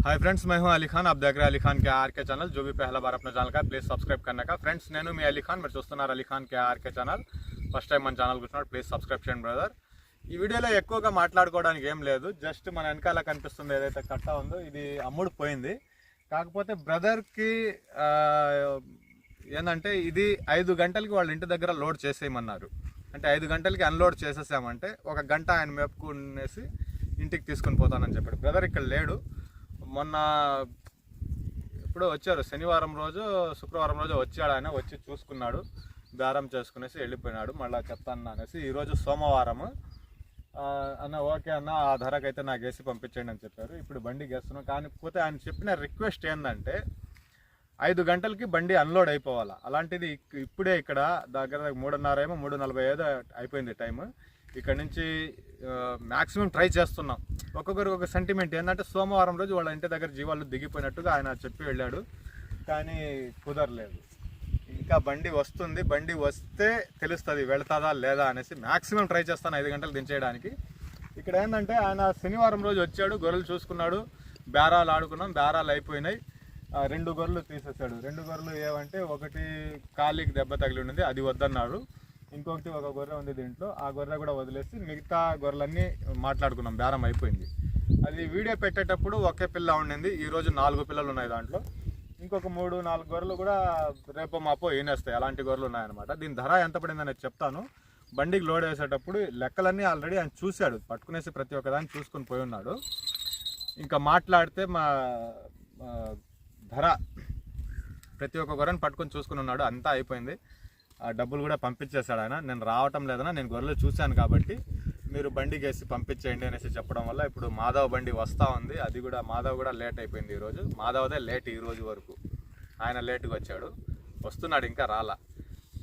Hi friends मैं हूं अली खान आप देख रहे हैं अली खान के आर के चैनल जो भी पहला बार अपना ఛానల్ का ప్లీజ్ సబ్స్క్రైబ్ करने का ఫ్రెండ్స్ నేను మీ అలీ ఖాన్ మీరు చూస్తున్నారు Ali Khan K R K channel first time మన ఛానల్ కూర్చున్నాడు ప్లీజ్ సబ్స్క్రైబ్ చేయండి బ్రదర్ ఈ వీడియోలో ఎక్కువగా మాట్లాడుకోవడానికి ఏం లేదు జస్ట్ మన వెనకాల కనిపిస్తుంది ఏదైతే కట్ట ఉందో ఇది అమ్ముడు పోయింది కాకపోతే బ్రదర్కి ఏంటంటే ఇది ఐదు గంటలకి వాళ్ళ ఇంటి దగ్గర లోడ్ చేసేయమన్నారు అంటే ఐదు గంటలకి అన్లోడ్ చేసేసామంటే ఒక గంట ఆయన మేపుకునేసి ఇంటికి తీసుకొని పోతానని చెప్పాడు బ్రదర్ ఇక్కడ లేడు మొన్న ఇప్పుడు వచ్చారు. శనివారం రోజు శుక్రవారం రోజు వచ్చాడు ఆయన వచ్చి చూసుకున్నాడు. బేరం చేసుకునేసి వెళ్ళిపోయినాడు. మళ్ళీ చెప్తాను అనేసి ఈరోజు సోమవారం అన్న ఓకే అన్న ఆ ధరకైతే నాకు వేసి పంపించండి అని చెప్పారు. ఇప్పుడు బండి గేస్తున్నాం. కాకపోతే ఆయన చెప్పిన రిక్వెస్ట్ ఏంటంటే ఐదు గంటలకి బండి అన్లోడ్ అయిపోవాలా. అలాంటిది ఇప్పుడే ఇక్కడ దగ్గర దగ్గర మూడున్నర ఏమో మూడు నలభై ఐదు అయిపోయింది టైం ఇక్కడ నుంచి మ్యాక్సిమం ట్రై చేస్తున్నాం. ఒక్కొక్కరికి ఒక సెంటిమెంట్ ఏంటంటే సోమవారం రోజు వాళ్ళ ఇంటి దగ్గర జీవాలు దిగిపోయినట్టుగా ఆయన చెప్పి వెళ్ళాడు. కానీ కుదరలేదు. ఇంకా బండి వస్తుంది. బండి వస్తే తెలుస్తుంది వెళతాదా లేదా అనేసి మ్యాక్సిమం ట్రై చేస్తాను ఐదు గంటలు దించేయడానికి. ఇక్కడ ఏంటంటే ఆయన శనివారం రోజు వచ్చాడు గొర్రెలు చూసుకున్నాడు బేరాలు ఆడుకున్నాం బేరాలు అయిపోయినాయి. రెండు గొర్రెలు తీసేసాడు రెండు గొర్రెలు ఏవంటే ఒకటి కాలికి దెబ్బ తగిలి ఉండింది అది వద్దన్నాడు. ఇంకొకటి ఒక గొర్రె ఉంది దీంట్లో. ఆ గొర్రె కూడా వదిలేసి మిగతా గొర్రెలన్నీ మాట్లాడుకున్నాం. బేరం అయిపోయింది. అది వీడియో పెట్టేటప్పుడు ఒకే పిల్ల ఉండింది. ఈరోజు నాలుగు పిల్లలు ఉన్నాయి దాంట్లో. ఇంకొక మూడు నాలుగు గొర్రెలు కూడా రేపో మాపో ఏనేస్తాయి. అలాంటి గొర్రెలు ఉన్నాయన్నమాట. దీని ధర ఎంత పడిందని చెప్తాను. బండికి లోడ్ వేసేటప్పుడు లెక్కలన్నీ ఆల్రెడీ ఆయన చూశాడు. పట్టుకునేసి ప్రతి ఒక్కదాన్ని చూసుకొని పోయి ఉన్నాడు. ఇంకా మాట్లాడితే మా మా ధర ప్రతి ఒక్క గొర్రెని పట్టుకొని చూసుకుని ఉన్నాడు. అంతా అయిపోయింది. ఆ డబ్బులు కూడా పంపించేశాడు ఆయన. నేను రావటం లేదన్నా నేను గొర్రెలు చూశాను కాబట్టి మీరు బండికి వేసి పంపించేయండి అనేసి చెప్పడం వల్ల ఇప్పుడు మాధవ్ బండి వస్తూ ఉంది. అది కూడా మాధవ్ కూడా లేట్ అయిపోయింది ఈరోజు. మాధవ్దే లేట్ ఈ రోజు వరకు. ఆయన లేట్గా వచ్చాడు. వస్తున్నాడు ఇంకా రాలా.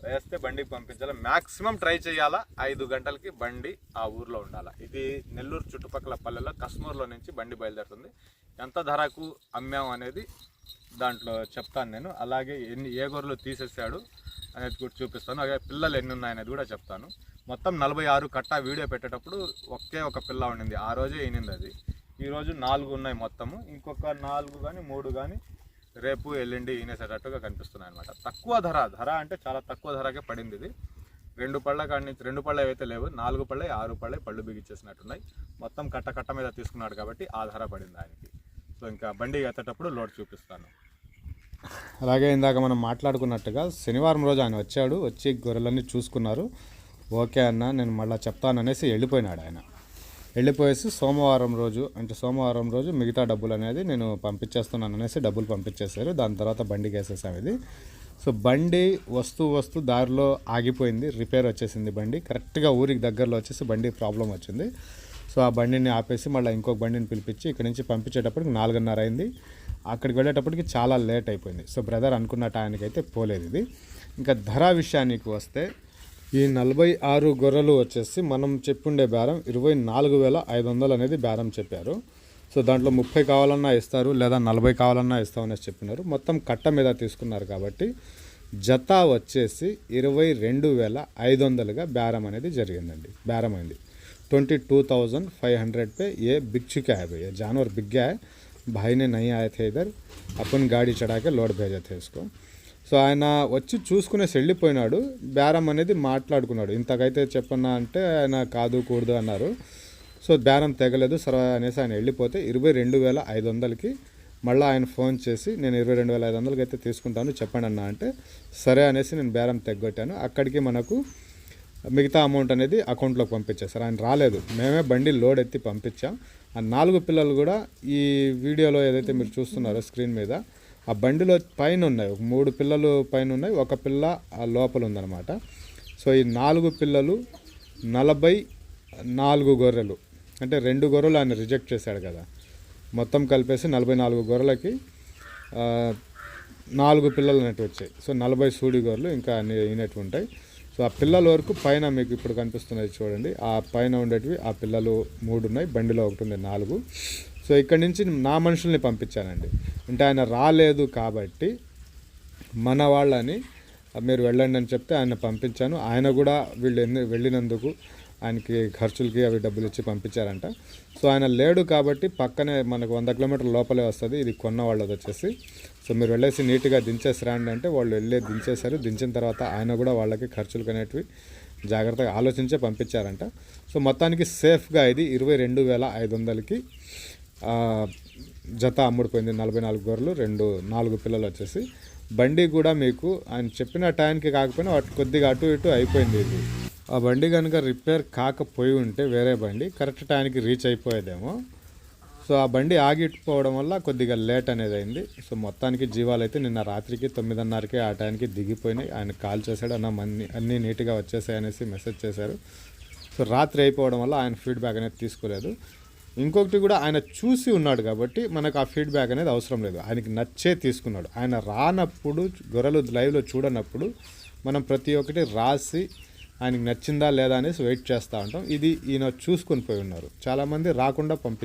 వేస్తే బండికి పంపించాలి? మ్యాక్సిమం ట్రై చేయాలా? ఐదు గంటలకి బండి ఆ ఊర్లో ఉండాలి? ఇది నెల్లూరు చుట్టుపక్కల పల్లెల్లో కస్మూర్లో నుంచి బండి బయలుదేరుతుంది. ఎంత ధరకు అమ్మాం అనేది దాంట్లో చెప్తాను నేను. అలాగే ఎన్ని ఏ గొర్రెలు తీసేసాడు అనేది కూడా చూపిస్తాను. అలాగే పిల్లలు ఎన్ని ఉన్నాయనేది కూడా చెప్తాను. మొత్తం నలభై ఆరు కట్ట వీడియో పెట్టేటప్పుడు ఒకే ఒక పిల్ల ఉండింది. ఆ రోజే ఈనింది అది. ఈరోజు నాలుగు ఉన్నాయి మొత్తము. ఇంకొక నాలుగు కానీ మూడు కానీ రేపు ఎల్లుండి ఈనేసేటట్టుగా కనిపిస్తున్నాయి అనమాట తక్కువ ధర. ధర అంటే చాలా తక్కువ ధరకే పడింది ఇది. రెండు పళ్ళ కాడి నుంచి రెండు పళ్ళ అయితే లేవు నాలుగు పళ్ళే ఆరు పళ్ళే పళ్ళు బిగించేసినట్టున్నాయి మొత్తం కట్ట కట్ట మీద తీసుకున్నాడు కాబట్టి ఆ ధర పడింది ఆయనకి. సో ఇంకా బండి ఎత్తేటప్పుడు లోడ్ చూపిస్తాను. అలాగే ఇందాక మనం మాట్లాడుకున్నట్టుగా శనివారం రోజు ఆయన వచ్చాడు వచ్చి గొర్రెలన్నీ చూసుకున్నారు. ఓకే అన్న నేను మళ్ళీ చెప్తాననేసి వెళ్ళిపోయినాడు ఆయన. వెళ్ళిపోయేసి సోమవారం రోజు అంటే సోమవారం రోజు మిగతా డబ్బులు అనేది నేను పంపించేస్తున్నాను అనేసి డబ్బులు పంపించేశారు. దాని తర్వాత బండికి వేసేసాం ఇది. సో బండి వస్తూ వస్తూ దారిలో ఆగిపోయింది రిపేర్ వచ్చేసింది బండి. కరెక్ట్గా ఊరికి దగ్గరలో వచ్చేసి బండి ప్రాబ్లం వచ్చింది. సో ఆ బండిని ఆపేసి మళ్ళీ ఇంకొక బండిని పిలిపించి ఇక్కడ నుంచి పంపించేటప్పటికి నాలుగున్నర అయింది. అక్కడికి వెళ్ళేటప్పటికి చాలా లేట్ అయిపోయింది. సో బ్రదర్ అనుకున్న టైంకైతే పోలేదు ఇది. ఇంకా ధర విషయానికి వస్తే ఈ నలభై ఆరు గొర్రెలు వచ్చేసి మనం చెప్పుండే బేరం ఇరవై నాలుగు వేల ఐదు వందలు అనేది బేరం చెప్పారు. సో దాంట్లో ముప్పై కావాలన్నా ఇస్తారు లేదా నలభై కావాలన్నా ఇస్తామనేసి చెప్పినారు. మొత్తం కట్ట మీద తీసుకున్నారు కాబట్టి జత వచ్చేసి ఇరవై రెండు వేల ఐదు వందలుగా బేరం అనేది జరిగిందండి. బేరమైంది. twenty two thousand five hundred पे ये बिक चुका है भैया जानवर बिक गया है भाई ने नहीं आए थे इधर अपन गाड़ी चढ़ा के लोड भेजे थे इसको సో ఆయన వచ్చి చూసుకునేసి వెళ్ళిపోయినాడు బేరం అనేది మాట్లాడుకున్నాడు ఇంతకైతే చెప్పన్నా అంటే ఆయన కాదు కూడదు అన్నారు సో బేరం తెగలేదు సరే అనేసి ఆయన వెళ్ళిపోతే ఇరవై రెండు వేల ఐదు వందలకి మళ్ళీ ఆయన ఫోన్ చేసి నేను ఇరవై రెండు వేల ఐదు వందలకి అయితే తీసుకుంటాను చెప్పండి అన్న అంటే సరే అనేసి నేను బేరం తెగ్గొట్టాను అక్కడికి మనకు మిగతా అమౌంట్ అనేది అకౌంట్లోకి పంపించేస్తారు ఆయన రాలేదు. మేమే బండి లోడ్ ఎత్తి పంపించాం. ఆ నాలుగు పిల్లలు కూడా ఈ వీడియోలో ఏదైతే మీరు చూస్తున్నారో స్క్రీన్ మీద ఆ బండిలో పైన ఉన్నాయి. ఒక మూడు పిల్లలు పైన ఉన్నాయి. ఒక పిల్ల ఆ లోపల ఉందన్నమాట. సో ఈ నాలుగు పిల్లలు నలభై నాలుగు గొర్రెలు. అంటే రెండు గొర్రెలు ఆయన రిజెక్ట్ చేశాడు కదా. మొత్తం కలిపేసి నలభై నాలుగు గొర్రెలకి నాలుగు పిల్లలు అనేవి వచ్చాయి. సో నలభై సూడి గొర్రెలు ఇంకా అన్ని అయినట్టు ఉంటాయి. సో ఆ పిల్లల వరకు పైన మీకు ఇప్పుడు కనిపిస్తున్నాయి చూడండి. ఆ పైన ఉండేటివి ఆ పిల్లలు మూడు ఉన్నాయి బండిలో ఒకటి ఉంది నాలుగు. సో ఇక్కడి నుంచి నా మనుషుల్ని పంపించానండి. అంటే ఆయన రాలేదు కాబట్టి మన వాళ్ళని మీరు వెళ్ళండి అని చెప్తే ఆయన పంపించాను. ఆయన కూడా వీళ్ళు వెళ్ళినందుకు ఆయనకి ఖర్చులకి అవి డబ్బులు ఇచ్చి పంపించారంట. సో ఆయన లేడు కాబట్టి పక్కనే మనకు వంద కిలోమీటర్ల లోపలే వస్తుంది. ఇది కొన్న వాళ్ళది వచ్చేసి. సో మీరు వెళ్ళేసి నీట్గా దించేసి రండి అంటే వాళ్ళు వెళ్ళి దించేశారు. దించిన తర్వాత ఆయన కూడా వాళ్ళకి ఖర్చులు అనేటివి జాగ్రత్తగా ఆలోచించే పంపించారంట. సో మొత్తానికి సేఫ్గా ఇది ఇరవై రెండు వేల ఐదు వందలకి జత అమ్ముడిపోయింది నలభై నాలుగు గొర్రెలు రెండు నాలుగు పిల్లలు వచ్చేసి. బండి కూడా మీకు ఆయన చెప్పిన టైంకి కాకపోయినా అటు కొద్దిగా అటు ఇటు అయిపోయింది ఇది. ఆ బండి కనుక రిపేర్ కాకపోయి ఉంటే వేరే బండి కరెక్ట్ టైంకి రీచ్ అయిపోయేదేమో. సో ఆ బండి ఆగిపోవడం వల్ల కొద్దిగా లేట్ అనేది అయింది. సో మొత్తానికి జీవాలు అయితే నిన్న రాత్రికి తొమ్మిదిన్నరకే ఆ టైంకి దిగిపోయినాయి. ఆయన కాల్ చేశాడు అన్న మన్ని అన్నీ నీట్గా వచ్చేసాయి అనేసి మెసేజ్ చేశారు. సో రాత్రి అయిపోవడం వల్ల ఆయన ఫీడ్బ్యాక్ అనేది తీసుకోలేదు. ఇంకొకటి కూడా ఆయన చూసి ఉన్నాడు కాబట్టి మనకు ఆ ఫీడ్బ్యాక్ అనేది అవసరం లేదు. ఆయనకి నచ్చే తీసుకున్నాడు. ఆయన రానప్పుడు గొర్రెలు లైవ్లో చూడనప్పుడు మనం ప్రతి ఒక్కటి రాసి ఆయనకి నచ్చిందా లేదా అనేసి వెయిట్ చేస్తూ ఉంటాం. ఇది ఈయన చూసుకొని పోయి ఉన్నారు. చాలామంది రాకుండా పంపి